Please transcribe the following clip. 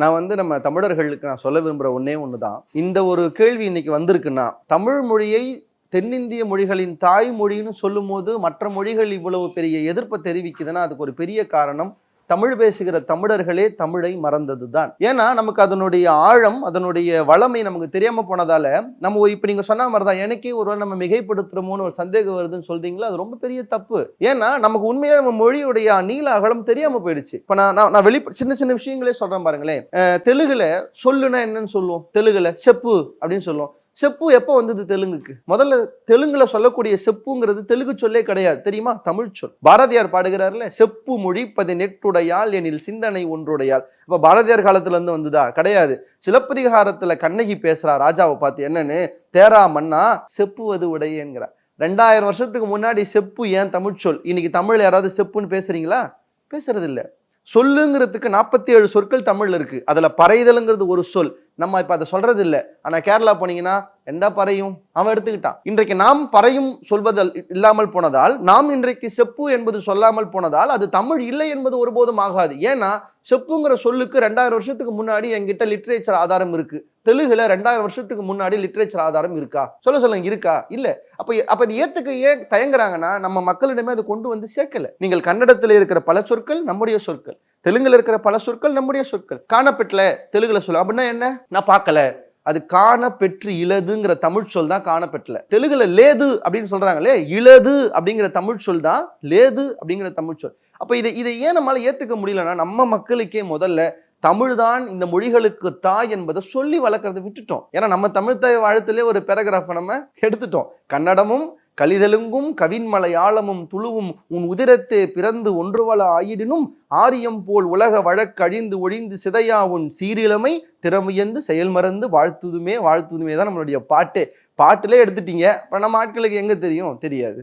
நான் வந்து நம்ம தமிழர்களுக்கு நான் சொல்ல விரும்புகிற ஒன்றே ஒன்று தான் இந்த ஒரு கேள்வி இன்னைக்கு வந்திருக்குன்னா தமிழ் மொழியை தென்னிந்திய மொழிகளின் தாய்மொழின்னு சொல்லும்போது மற்ற மொழிகள் இவ்வளவு பெரிய எதிர்ப்பை தெரிவிக்குதுன்னா அதுக்கு ஒரு பெரிய காரணம் தமிழ் பேசுகிற தமிழர்களே தமிழை மறந்தது தான் ஏன்னா நமக்கு அதனுடைய ஆழம் அதனுடைய வளமை நமக்கு தெரியாம போனதால நம்ம இப்ப நீங்க சொன்ன மாதிரி தான் எனக்கே ஒரு நம்ம மிகைப்படுத்துறோமோன்னு ஒரு சந்தேகம் வருதுன்னு சொல்றீங்களா? அது ரொம்ப பெரிய தப்பு. ஏன்னா நமக்கு உண்மையா நம்ம மொழியுடைய நீள அகலம் தெரியாம போயிடுச்சு. இப்ப நான் நான் வெளி சின்ன சின்ன விஷயங்களே சொல்றேன் பாருங்களேன். தெலுங்குல சொல்லுனா என்னன்னு சொல்லுவோம்? தெலுங்குல செப்பு அப்படின்னு சொல்லுவோம். செப்பு எப்போ வந்தது தெலுங்குக்கு? முதல்ல தெலுங்குல சொல்லக்கூடிய செப்புங்கிறது தெலுங்கு சொல்லே கிடையாது. தெரியுமா? தமிழ் சொல். பாரதியார் பாடுகிறார்ல செப்பு மொழி பதினெட்டுடையாள் எனில் சிந்தனை ஒன்றுடையால். இப்போ பாரதியார் காலத்துல இருந்து வந்ததா? கிடையாது. சிலப்பதிகாரத்துல கண்ணகி பேசுறா ராஜாவை பார்த்து. என்னன்னு? தேரா மன்னா செப்புவது உடையேங்கிறார். ரெண்டாயிரம் வருஷத்துக்கு முன்னாடி செப்பு ஏன் தமிழ் சொல்? இன்னைக்கு தமிழ் யாராவது செப்புன்னு பேசுறீங்களா? பேசுறது இல்லை சொல்லுங்கிறதுக்கு நாற்பத்தி ஏழு சொற்கள் தமிழ்ல இருக்கு. அதுல பறைதலுங்கிறது ஒரு சொல். நம்ம இப்போ அதை சொல்றது இல்லை. ஆனால் கேரளா போனீங்கன்னா எந்த பறையும் அவன் எடுத்துக்கிட்டான். இன்றைக்கு நாம் பறையும் சொல்வதல் இல்லாமல் போனதால் நாம் இன்றைக்கு செப்பு என்பது சொல்லாமல் போனதால் அது தமிழ் இல்லை என்பது ஒருபோதும் ஆகாது. ஏன்னா செப்புங்கிற சொல்லுக்கு ரெண்டாயிரம் வருஷத்துக்கு முன்னாடி என்கிட்ட லிட்ரேச்சர் ஆதாரம் இருக்கு. தெலுங்குல ரெண்டாயிரம் வருஷத்துக்கு முன்னாடி லிட்ரேச்சர் ஆதாரம் இருக்கா? சொல்ல சொல்லுங்க இருக்கா? இல்ல. அப்ப அப்ப இது ஏத்துக்க ஏன் தயங்குறாங்கன்னா நம்ம மக்களிடமே அதை கொண்டு வந்து சேர்க்கல. நீங்கள் கன்னடத்தில் இருக்கிற பல சொற்கள் நம்முடைய சொற்கள். தெலுங்குல இருக்கிற பல சொற்கள் நம்முடைய சொற்கள். காணப்பெற்றல தெலுங்குல சொல்ல. அப்படின்னா என்ன? நான் பார்க்கல. அது காண பெற்று இலதுங்கிற தமிழ் சொல் தான் காணப்பெற்றல தெலுங்குல லேது அப்படின்னு சொல்றாங்களே இலது அப்படிங்கிற தமிழ் சொல் தான் லேது அப்படிங்கிற தமிழ் சொல். அப்ப இதை இதை ஏன் நம்மளால ஏத்துக்க முடியலன்னா நம்ம மக்களுக்கே முதல்ல தமிழ் தான் இந்த மொழிகளுக்கு தாய் என்பதை சொல்லி வளர்க்கறதை விட்டுட்டோம். ஏன்னா நம்ம தமிழ் தாய் வாழ்த்துலேயே ஒரு பேராகிராஃபை நம்ம எடுத்துட்டோம். கன்னடமும் கலிதெலுங்கும் கவின்மலையாளமும் துளுவும் உன் உதிரத்தே பிறந்து ஒன்றுவள ஆயிடினும் ஆரியம் போல் உலக வழக்கழிந்து ஒழிந்து சிதையா உன் சீரிழமை திறமுயர்ந்து செயல் மறந்து வாழ்த்துதுமே வாழ்த்துதுமே தான் நம்மளுடைய பாட்டே. பாட்டிலே எடுத்துட்டீங்க. இப்போ நம்ம ஆட்களுக்கு எங்கே தெரியும்? தெரியாது.